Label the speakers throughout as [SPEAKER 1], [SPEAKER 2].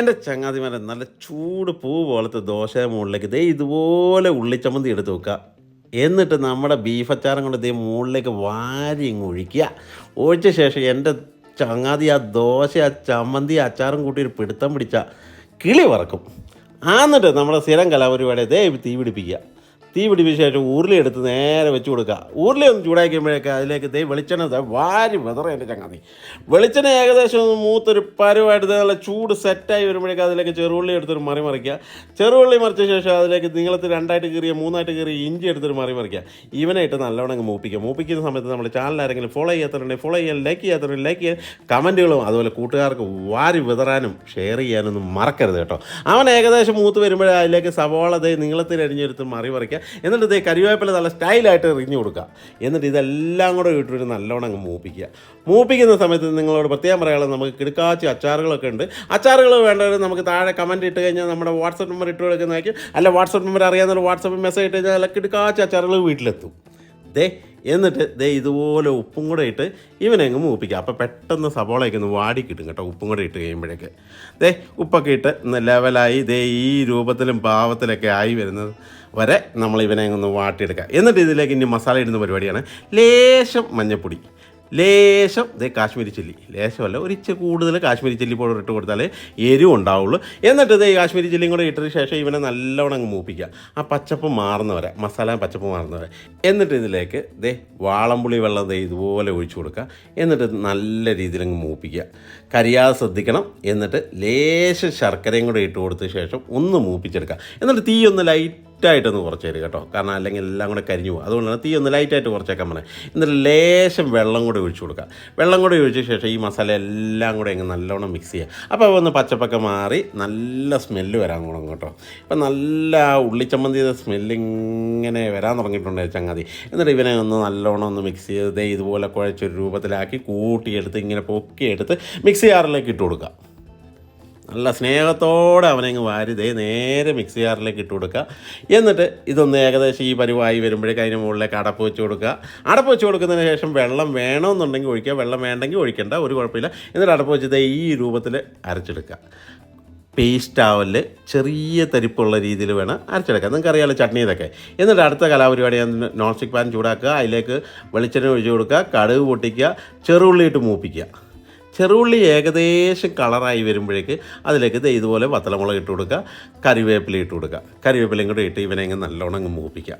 [SPEAKER 1] എന്റെ ചങ്ങാതിമാരെ നല്ല ചൂട് പൂ പോലത്തെ ദോശ മുകളിലേക്ക് ദേ ഇതുപോലെ ഉള്ളിച്ചമ്മന്തി എടുത്ത് വെക്കുക. എന്നിട്ട് നമ്മുടെ ബീഫ് അച്ചാറും കൊണ്ട് ദേ മുകളിലേക്ക് വാരി ഇങ്ങ് ഒഴിക്കുക. ഒഴിച്ച ശേഷം എന്റെ ചങ്ങാതി ആ ദോശ ആ ചമ്മന്തി അച്ചാറും കൂട്ടി ഒരു പിടുത്തം പിടിച്ച കിളി വറക്കും. എന്നിട്ട് നമ്മുടെ സ്ഥിരം കലാപരിപാടി ദേ തീ പിടിപ്പിക്കുക തീ പിടിപ്പിച്ച ശേഷം ഉരുളി എടുത്ത് നേരെ വെച്ച് കൊടുക്കുക. ഉരുളി ഒന്ന് ചൂടാക്കുമ്പോഴേക്ക് അതിലേക്ക് ദേ വെളിച്ചെണ്ണ വാരി വെതറ എന്റെ ചങ്ങാതി. വെളിച്ചെണ്ണ ഏകദേശം ഒന്ന് മൂത്തൊരു പരുവായിട്ട് നല്ല ചൂട് സെറ്റായി വരുമ്പോഴേക്ക് അതിലേക്ക് ചെറുള്ളി എടുത്തൊരു മറി മറിക്കുക. ചെറുള്ളി മറിച്ച ശേഷം അതിലേക്ക് നീളത്തിൽ രണ്ടായിട്ട് കീറിയ മൂന്നായിട്ട് കീറിയ ഇഞ്ചി എടുത്തൊരു മറി മറിക്കുക. ഇവനായിട്ട് നല്ലവണ്ണം അങ്ങ് മൂപ്പിക്കുക. മൂപ്പിക്കുന്ന സമയത്ത് നമ്മുടെ ചാനൽ ആരെങ്കിലും ഫോളോ ചെയ്യാത്തവരുണ്ടെങ്കിൽ ഫോളോ ചെയ്യാൻ ലൈക്ക് ചെയ്യാത്തവരുണ്ടെങ്കിൽ ലൈക്ക് ചെയ്യാൻ കമന്റുകളും അതുപോലെ കൂട്ടുകാർക്ക് വാരി വിതറാനും ഷെയർ ചെയ്യാനൊന്നും മറക്കരുത് കേട്ടോ. അവൻ ഏകദേശം മൂത്ത് വരുമ്പോഴേ അതിലേക്ക് സവാള നിങ്ങളത്തിൽ അരിഞ്ഞെടുത്ത് മറി മറിക്കുക. എന്നിട്ട് ഇതേ കരിവേപ്പില നല്ല സ്റ്റൈലായിട്ട് എറിഞ്ഞു കൊടുക്കുക. എന്നിട്ട് ഇതെല്ലാം കൂടെ ഇട്ടിട്ട് നല്ലോണം അങ്ങ് മൂപ്പിക്കുക. മൂപ്പിക്കുന്ന സമയത്ത് നിങ്ങളോട് പ്രത്യേകം പറയാനുള്ളത് നമുക്ക് കിടക്കാച്ചി അച്ചാറുകളൊക്കെ ഉണ്ട്. അച്ചാറുകൾ വേണ്ടവർ നമുക്ക് താഴെ കമന്റ് ഇട്ട് കഴിഞ്ഞാൽ നമ്മുടെ വാട്സപ്പ് നമ്പർ ഇട്ട് കൊടുക്കുന്നതായിരിക്കും. അല്ല വാട്സപ്പ് നമ്പർ അറിയാവുന്ന വാട്സപ്പ് മെസ്സേജ് ഇട്ട് കഴിഞ്ഞാൽ കിടക്കാച്ചി അച്ചാറുകൾ വീട്ടിലെത്തും. ദേ എന്നിട്ട് ദേ ഇതുപോലെ ഉപ്പും കൂടെ ഇട്ട് ഇവനെ അങ്ങ് മൂപ്പിക്കുക അപ്പോൾ പെട്ടെന്ന് സബോളയൊക്കെ ഒന്ന് വാടി കിട്ടും കേട്ടോ ഉപ്പും കൂടെ ഇട്ട് കഴിയുമ്പോഴേക്ക്. ദേ ഉപ്പൊക്കെ ഇട്ട് ലെവലായി ദേ ഈ രൂപത്തിലും പാവത്തിലൊക്കെ ആയി വരുന്നത് വരെ നമ്മൾ ഇവനെ ഒന്ന് വാട്ടിയെടുക്കുക എന്നിട്ട് ഇതിലേക്ക് ഇനി മസാല ഇടുന്ന പരിപാടിയാണ്. ലേശം മഞ്ഞൾപ്പൊടി ലേശം ദേ കാശ്മീരി ചില്ലി. ലേശമല്ല ഒരു കൂടുതൽ കാശ്മീരി ചില്ലി പൗഡർ ഇട്ട് കൊടുത്താലേ എരിവ് ഉണ്ടാവുള്ളൂ. എന്നിട്ട് ദേ കാശ്മീരി ചില്ലിയും കൂടെ ഇട്ടതിന് ശേഷം ഇവനെ നല്ലവണ്ണം അങ്ങ് മൂപ്പിക്കുക. ആ പച്ചപ്പ് മാറുന്നവരെ മസാല പച്ചപ്പ് മാറുന്നവരെ. എന്നിട്ട് ഇതിലേക്ക് ദേ വാളംപുളി വെള്ളം ദേ ഇതുപോലെ ഒഴിച്ചു കൊടുക്കുക. എന്നിട്ട് നല്ല രീതിയിൽ അങ്ങ് മൂപ്പിക്കുക. കരിയാതെ ശ്രദ്ധിക്കണം. എന്നിട്ട് ലേശം ശർക്കരയും കൂടെ ഇട്ട് കൊടുത്ത ശേഷം ഒന്ന് മൂപ്പിച്ചെടുക്കുക. എന്നിട്ട് തീ ഒന്ന് ലൈറ്റ് ലൈറ്റായിട്ടൊന്ന് കുറച്ച് തരും കേട്ടോ. കാരണം അല്ലെങ്കിൽ എല്ലാം കൂടെ കരിഞ്ഞു പോകും. അതുകൊണ്ടാണ് തീ ഒന്ന് ലൈറ്റായിട്ട് കുറച്ചേക്കാൻ പറഞ്ഞത് എന്നിട്ട് ലേശം വെള്ളം കൂടെ ഒഴിച്ചു കൊടുക്കുക. വെള്ളം കൂടെ ഒഴിച്ച ശേഷം ഈ മസാല എല്ലാം കൂടെ അങ്ങ് നല്ലോണം മിക്സ് ചെയ്യുക. അപ്പോൾ ഒന്ന് പച്ചപ്പൊക്കെ മാറി നല്ല സ്മെല്ല് വരാൻ തുടങ്ങും കേട്ടോ. ഇപ്പം നല്ല ഉള്ളിച്ചമ്മന്തിയുടെ സ്മെല്ല് ഇങ്ങനെ വരാൻ തുടങ്ങിയിട്ടുണ്ട് ചങ്ങാതി. എന്നിട്ട് ഇവനെ ഒന്ന് നല്ലോണം ഒന്ന് മിക്സ് ചെയ്ത് ഇതുപോലെ കുഴച്ചൊരു രൂപത്തിലാക്കി കൂട്ടിയെടുത്ത് ഇങ്ങനെ പൊക്കിയെടുത്ത് മിക്സി ജാറിലേക്ക് ഇട്ട് കൊടുക്കുക. നല്ല സ്നേഹത്തോടെ അവനങ്ങ് വാരിതേ നേരെ മിക്സി ജാറിലേക്ക് ഇട്ട് കൊടുക്കുക. എന്നിട്ട് ഇതൊന്ന് ഏകദേശം ഈ പരിവായി വരുമ്പോഴേക്ക് അതിന് മുകളിലേക്ക് അടപ്പ് വെച്ച് കൊടുക്കുക. അടപ്പ് വെച്ച് കൊടുക്കുന്നതിന് ശേഷം വെള്ളം വേണമെന്നുണ്ടെങ്കിൽ ഒഴിക്കുക. വെള്ളം വേണ്ടെങ്കിൽ ഒഴിക്കേണ്ട. ഒരു കുഴപ്പമില്ല. എന്നിട്ട് അടപ്പ് വെച്ചിട്ട് ഈ രൂപത്തിൽ അരച്ചെടുക്കുക. പേസ്റ്റ് ആവൽ ചെറിയ തരിപ്പുള്ള രീതിയിൽ വേണം അരച്ചെടുക്കാൻ. നിങ്ങൾക്ക് അറിയാമല്ലോ ചട്നി ഇതൊക്കെ. എന്നിട്ട് അടുത്ത കലാപരിപാടി നോൺ സ്റ്റിക് പാൻ ചൂടാക്കുക. അതിലേക്ക് വെളിച്ചെണ്ണ ഒഴിച്ചു കൊടുക്കുക. കടുക് പൊട്ടിക്കുക. ചെറുള്ളി ഇട്ട് മൂപ്പിക്കുക. ചെറുള്ളി ഏകദേശം കളറായി വരുമ്പോഴേക്ക് അതിലേക്ക് ഇതുപോലെ വത്തലമുളക് ഇട്ട് കൊടുക്കുക കറിവേപ്പില ഇട്ട് കൊടുക്കുക. കറിവേപ്പിലയും കൂടെ ഇട്ട് ഇവനെ അങ്ങ് നല്ലോണം അങ്ങ് മൂപ്പിക്കുക.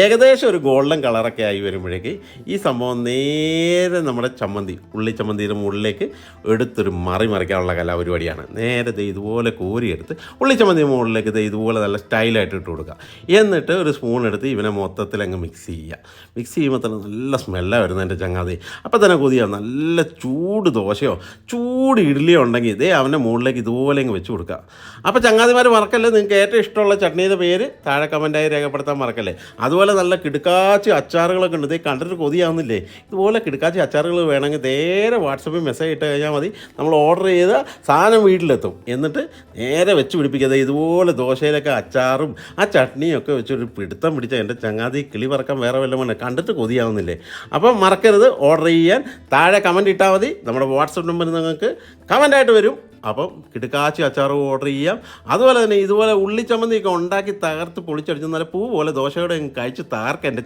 [SPEAKER 1] ഏകദേശം ഒരു ഗോൾഡൻ കളറൊക്കെ ആയി വരുമ്പോഴേക്ക് ഈ സംഭവം നേരെ നമ്മുടെ ചമ്മന്തി ഉള്ളി ചമ്മന്തിയുടെ മുകളിലേക്ക് എടുത്തൊരു മറി മറിക്കാനുള്ള കലാപരിപാടിയാണ്. നേരെ ഇതുപോലെ കോരിയെടുത്ത് ഉള്ളി ചമ്മന്തി മുകളിലേക്ക് ഇതുപോലെ നല്ല സ്റ്റൈലായിട്ട് ഇട്ട് കൊടുക്കുക. എന്നിട്ട് ഒരു സ്പൂൺ എടുത്ത് ഇവനെ മൊത്തത്തിൽ അങ്ങ് മിക്സ് ചെയ്യുക. മിക്സ് ചെയ്യുമ്പോൾ തന്നെ നല്ല സ്മെല്ലാണ് വരുന്നത് എന്റെ ചങ്ങാതി. അപ്പോൾ തന്നെ കൊതിയാണ് നല്ല ചൂട് ദോശയോ ചൂട് ഇഡ്ഡലി ഉണ്ടെങ്കിൽ ഇതേ അവന്റെ മുകളിലേക്ക് ഇതുപോലെ അങ്ങ് വെച്ച് കൊടുക്കുക. അപ്പോൾ ചങ്ങാതിമാർ മറക്കല്ലേ? നിങ്ങൾക്ക് ഏറ്റവും ഇഷ്ടമുള്ള ചട്നിയുടെ പേര്? താഴെ കമന്റായി രേഖപ്പെടുത്താൻ മറക്കല്ലേ? അതുപോലെ നല്ല കിടുക്കാച്ചി അച്ചാറുകളൊക്കെ ഉണ്ട്. ഇതേ കണ്ടിട്ട് കൊതിയാവുന്നില്ലേ? ഇതുപോലെ കിടുക്കാച്ചി അച്ചാറുകൾ വേണമെങ്കിൽ നേരെ വാട്സപ്പിൽ മെസ്സേജ് ഇട്ട് കഴിഞ്ഞാൽ മതി. നമ്മൾ ഓർഡർ ചെയ്ത സാധനം വീട്ടിലെത്തും. എന്നിട്ട് നേരെ വെച്ച് പിടിപ്പിക്കാതെ ഇതുപോലെ ദോശയിലൊക്കെ അച്ചാറും ആ ചട്നിയും ഒക്കെ വെച്ചൊരു പിടുത്തം പിടിച്ച എന്റെ ചങ്ങാതി കിളി പറക്കാൻ വേറെ വല്ലതും കണ്ടിട്ട് കൊതിയാവുന്നില്ലേ? അപ്പം മറക്കരുത്. ഓർഡർ ചെയ്യാൻ താഴെ കമന്റ് ഇട്ടാൽ മതി. നമ്മുടെ വാട്സപ്പ് നമ്പർ നിങ്ങൾക്ക് കമന്റായിട്ട് വരും. അപ്പം കിടുക്കാച്ചി അച്ചാറ് ഓർഡർ ചെയ്യാം. അതുപോലെ തന്നെ ഇതുപോലെ ഉള്ളി ചമ്മന്തിയൊക്കെ ഉണ്ടാക്കി തകർത്ത് പൊളിച്ചടിച്ച് നല്ല പൂ പോലെ ദോശയോടെ കഴിച്ച് തകർക്കാൻ എന്റെ